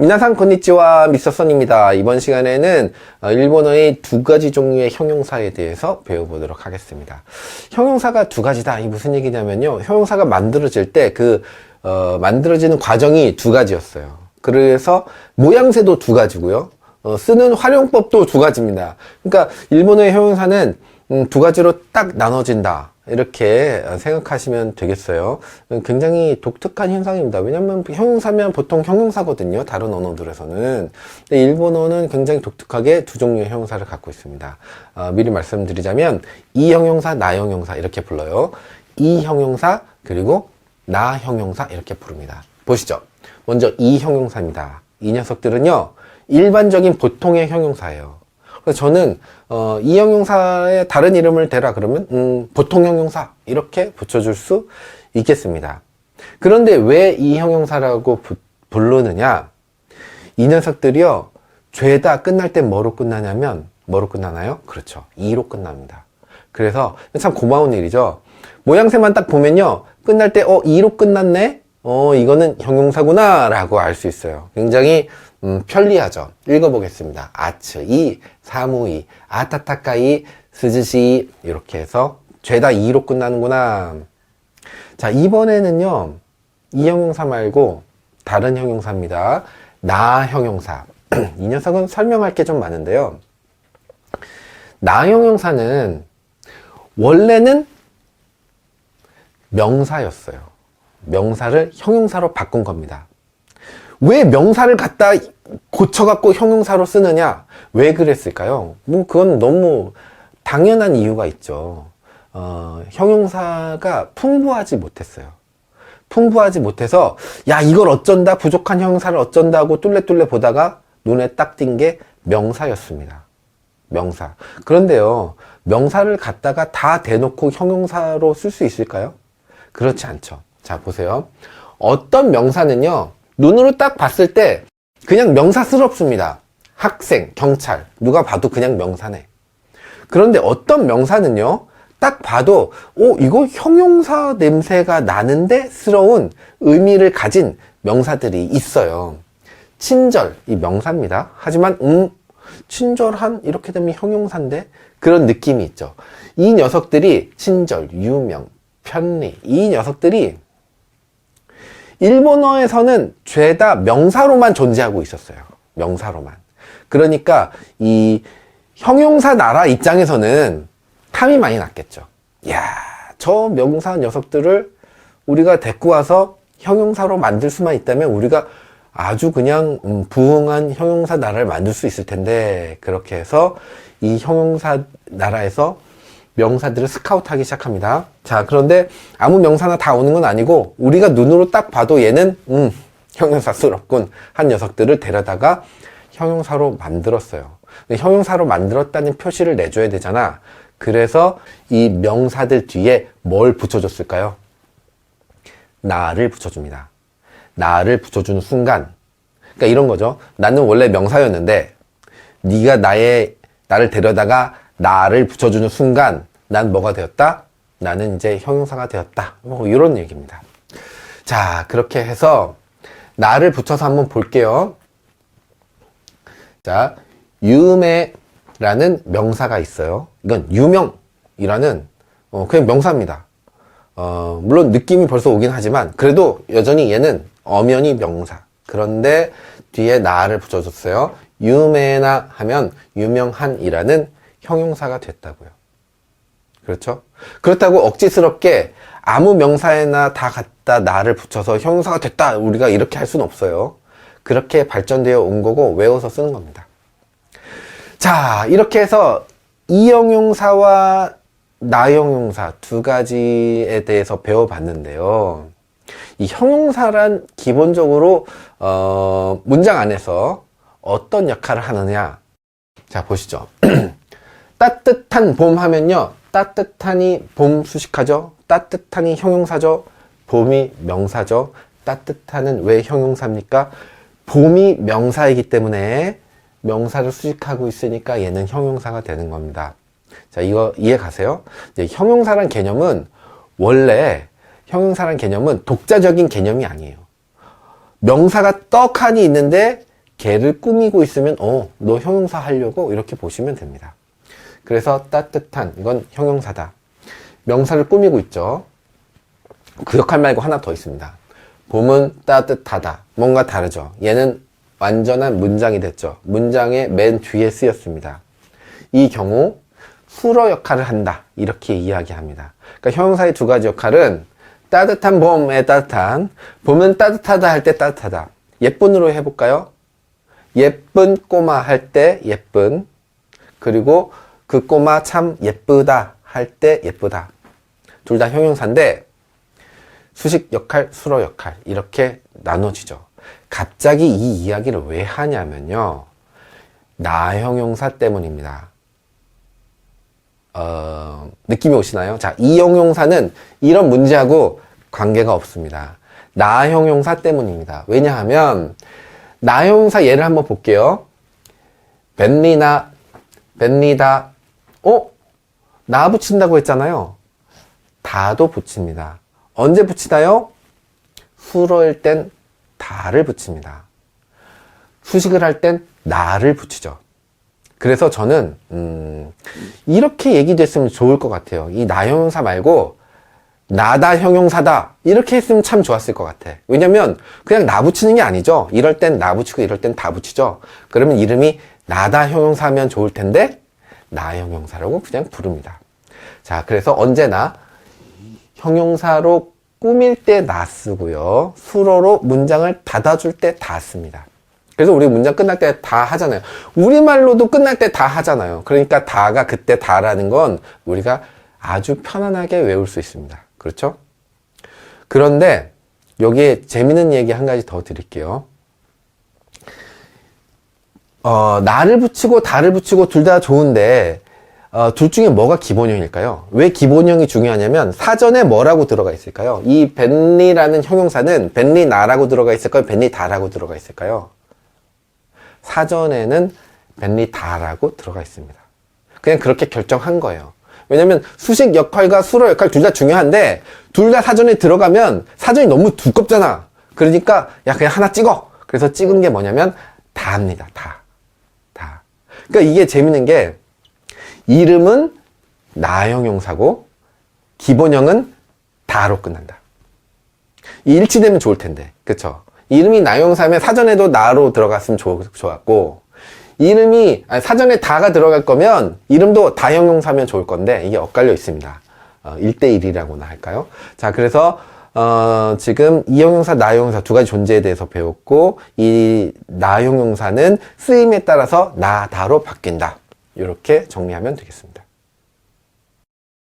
미나상 konnichiwa 미서선입니다. 이번 시간에는 어, 일본어의 두 가지 종류의 형용사에 대해서 배워보도록 하겠습니다. 형용사가 두 가지다. 이 무슨 얘기냐면요. 형용사가 만들어질 때그 만들어지는 과정이 두 가지였어요. 그래서 모양새도 두 가지고요. 어, 쓰는 활용법도 두 가지입니다. 그러니까 일본어의 형용사는 음, 두 가지로 딱 나눠진다. 이렇게 생각하시면 되겠어요. 굉장히 독특한 현상입니다. 왜냐면 형용사면 보통 형용사거든요. 다른 언어들에서는. 근데 일본어는 굉장히 독특하게 두 종류의 형용사를 갖고 있습니다. 아, 미리 말씀드리자면 이 형용사, 나 형용사 이렇게 불러요. 이 형용사 그리고 나 형용사 이렇게 부릅니다. 보시죠. 먼저 이 형용사입니다. 이 녀석들은요. 일반적인 보통의 형용사예요. 그래서 저는 어, 이 형용사의 다른 이름을 대라 그러면 음, 보통 형용사 이렇게 붙여줄 수 있겠습니다. 그런데 왜 이 형용사라고 부, 부르느냐? 이 녀석들이요 죄다 끝날 때 뭐로 끝나냐면 뭐로 끝나나요? 그렇죠. 이로 끝납니다. 그래서 참 고마운 일이죠. 모양새만 딱 보면요 끝날 때 어 이로 끝났네. 어 이거는 형용사구나 라고 알 수 있어요. 굉장히 음, 편리하죠. 읽어보겠습니다. 아츠, 이, 사무이, 아타타카이, 스즈시 이렇게 해서 죄다 이로 끝나는구나. 자 이번에는요 이 형용사 말고 다른 형용사입니다. 나 형용사. 이 녀석은 설명할 게 좀 많은데요. 나 형용사는 원래는 명사였어요. 명사를 형용사로 바꾼 겁니다. 왜 명사를 갖다 고쳐갖고 형용사로 쓰느냐? 왜 그랬을까요? 뭐, 그건 너무 당연한 이유가 있죠. 어, 형용사가 풍부하지 못했어요. 풍부하지 못해서, 야, 이걸 어쩐다, 부족한 형용사를 어쩐다고 뚫레뚫레 보다가 눈에 딱 띈 게 명사였습니다. 명사. 그런데요, 명사를 갖다가 다 대놓고 형용사로 쓸 수 있을까요? 그렇지 않죠. 자, 보세요. 어떤 명사는요, 눈으로 딱 봤을 때 그냥 명사스럽습니다. 학생, 경찰, 누가 봐도 그냥 명사네. 그런데 어떤 명사는요, 딱 봐도, 오, 이거 형용사 냄새가 나는데 스러운 의미를 가진 명사들이 있어요. 친절, 이 명사입니다. 하지만, 음, 친절한, 이렇게 되면 형용사인데? 그런 느낌이 있죠. 이 녀석들이 친절, 유명, 편리, 이 녀석들이 일본어에서는 죄다 명사로만 존재하고 있었어요. 명사로만. 그러니까 이 형용사 나라 입장에서는 탐이 많이 났겠죠. 야, 저 명사 녀석들을 우리가 데리고 와서 형용사로 만들 수만 있다면 우리가 아주 그냥 음, 부흥한 형용사 나라를 만들 수 있을 텐데 그렇게 해서 이 형용사 나라에서 명사들을 스카우트하기 시작합니다. 자, 그런데 아무 명사나 다 오는 건 아니고 우리가 눈으로 딱 봐도 얘는 음, 형용사스럽군 한 녀석들을 데려다가 형용사로 만들었어요. 형용사로 만들었다는 표시를 내줘야 되잖아. 그래서 이 명사들 뒤에 뭘 붙여줬을까요? 나를 붙여줍니다. 나를 붙여주는 순간, 그러니까 이런 거죠. 나는 원래 명사였는데 네가 나의 나를 데려다가 나를 붙여주는 순간 난 뭐가 되었다? 나는 이제 형용사가 되었다. 뭐 이런 얘기입니다. 자, 그렇게 해서 나를 붙여서 한번 볼게요. 자, 유메라는 명사가 있어요. 이건 유명이라는 어, 그냥 명사입니다. 어, 물론 느낌이 벌써 오긴 하지만 그래도 여전히 얘는 엄연히 명사. 그런데 뒤에 나를 붙여줬어요. 유메나 하면 유명한이라는 형용사가 됐다고요. 그렇죠? 그렇다고 억지스럽게 아무 명사에나 다 갖다 나를 붙여서 형용사가 됐다. 우리가 이렇게 할 수는 없어요. 그렇게 발전되어 온 거고 외워서 쓰는 겁니다. 자, 이렇게 해서 이 형용사와 나 형용사 두 가지에 대해서 배워봤는데요. 이 형용사란 기본적으로 어, 문장 안에서 어떤 역할을 하느냐. 자, 보시죠. 따뜻한 봄 하면요. 따뜻하니 봄 수식하죠. 따뜻하니 형용사죠. 봄이 명사죠. 따뜻한은 왜 형용사입니까? 봄이 명사이기 때문에 명사를 수식하고 있으니까 얘는 형용사가 되는 겁니다. 자, 이거 이해 가세요? 이제 형용사란 개념은 원래 형용사란 개념은 독자적인 개념이 아니에요. 명사가 떡하니 있는데 걔를 꾸미고 있으면 어, 너 형용사 하려고 이렇게 보시면 됩니다. 그래서 따뜻한 이건 형용사다. 명사를 꾸미고 있죠. 그 역할 말고 하나 더 있습니다. 봄은 따뜻하다. 뭔가 다르죠. 얘는 완전한 문장이 됐죠. 문장의 맨 뒤에 쓰였습니다. 이 경우 수로 역할을 한다. 이렇게 이야기합니다. 그러니까 형용사의 두 가지 역할은 따뜻한 봄에 따뜻한, 봄은 따뜻하다 할 때 따뜻하다. 예쁜으로 해볼까요? 예쁜 꼬마 할 때 예쁜, 그리고 그 꼬마 참 예쁘다 할 때 예쁘다. 둘 다 형용사인데, 수식 역할, 수로 역할, 이렇게 나눠지죠. 갑자기 이 이야기를 왜 하냐면요. 나 형용사 때문입니다. 어, 느낌이 오시나요? 자, 이 형용사는 이런 문제하고 관계가 없습니다. 나 형용사 때문입니다. 왜냐하면, 나 형용사 예를 한번 볼게요. 벤리나, 벤리다, 어? 나 붙인다고 했잖아요. 다도 붙입니다. 언제 붙이나요? 수로일 땐 다를 붙입니다. 수식을 할 땐 나를 붙이죠. 그래서 저는 음, 이렇게 얘기됐으면 좋을 것 같아요. 이 나 형용사 말고 나다 형용사다 이렇게 했으면 참 좋았을 것 같아. 왜냐면 그냥 나 붙이는 게 아니죠. 이럴 땐 나 붙이고 이럴 땐 다 붙이죠. 그러면 이름이 나다 형용사면 좋을 텐데 나 형용사라고 그냥 부릅니다. 자, 그래서 언제나 형용사로 꾸밀 때 나 쓰고요. 수로로 문장을 닫아줄 때 다 씁니다. 그래서 우리 문장 끝날 때 다 하잖아요. 우리말로도 끝날 때 다 하잖아요. 그러니까 다가 그때 다라는 건 우리가 아주 편안하게 외울 수 있습니다. 그렇죠? 그런데 여기에 재밌는 얘기 한 가지 더 드릴게요. 어, 나를 붙이고 다를 붙이고 둘 다 좋은데 어, 둘 중에 뭐가 기본형일까요? 왜 기본형이 중요하냐면 사전에 뭐라고 들어가 있을까요? 이 벤리라는 형용사는 벤리 나라고 들어가 있을까요? 벤리 다라고 들어가 있을까요? 사전에는 벤리 다라고 들어가 있습니다. 그냥 그렇게 결정한 거예요. 왜냐면 수식 역할과 수로 역할 둘 다 중요한데 둘 다 사전에 들어가면 사전이 너무 두껍잖아. 그러니까 야 그냥 하나 찍어. 그래서 찍은 게 뭐냐면 다입니다. 다. 다. 그러니까 이게 재밌는 게 이름은 나형 용사고 기본형은 다로 끝난다. 이 일치되면 좋을 텐데, 그쵸? 이름이 나형용사면 사전에도 나로 들어갔으면 좋, 좋았고, 이름이 아니, 사전에 다가 들어갈 거면 이름도 다형용사면 좋을 건데 이게 엇갈려 있습니다. 어, 1대1이라고나 할까요? 자, 그래서 어, 지금 이형용사, 나형용사 두 가지 존재에 대해서 배웠고 이 나형용사는 쓰임에 따라서 나, 다로 바뀐다. 이렇게 정리하면 되겠습니다.